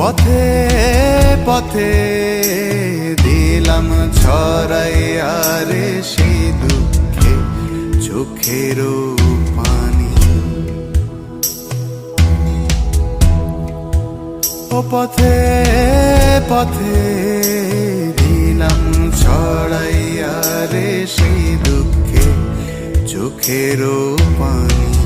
পথে পথে দিলাম ছড়াই আরে সেই দুঃখে চোখেরও পানি। ও পথে পথে দিলাম ছড়াই আরে সেই দুঃখে চোখেরও পানি।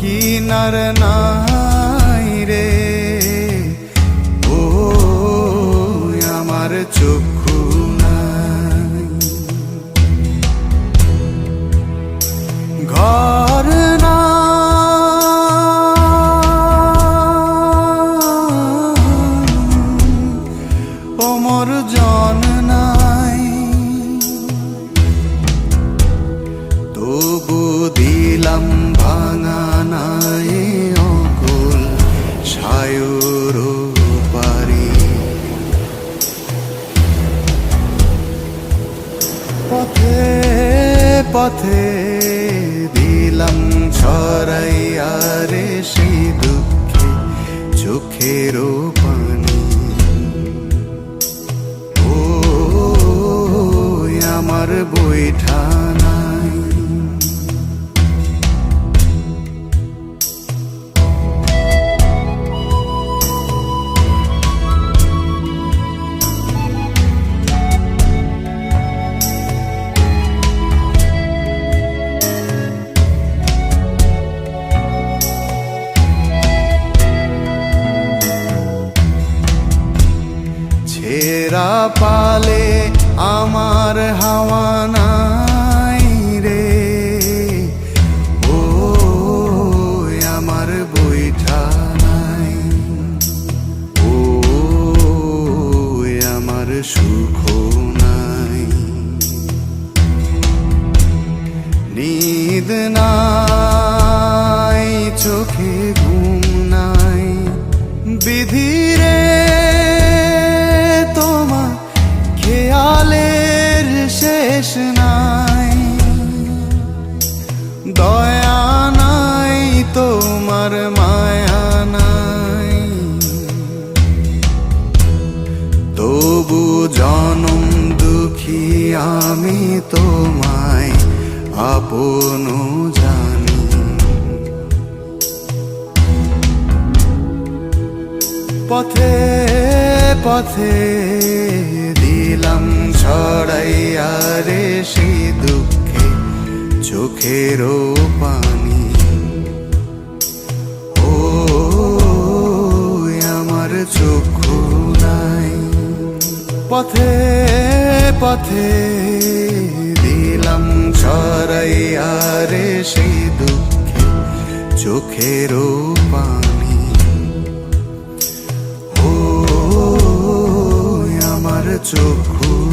কিনার নাই রে। পথে দিলাম ছড়াইয়া আরে সেই দুঃখে চোখেরও পানি। ও আমার বইঠা নাই পালে আমার হাওয়া নাই রে। ও আমার বইঠা নাই। ও আমার সুখ নাই। নিদ নাই চোখে শেষ নাই, দয়া নাই, তোমার মায়া নাই। তবু জনম দুঃখী আমি তোমায় আপন জানি। পথে পথে দিলাম ছড়াই আরে সেই দুঃখে চোখেরও পানি। ও আমার চক্ষু নাই। পথে পথে দিলাম ছড়াই আরে সেই দুঃখে চোখেরও পানি। চক্ষু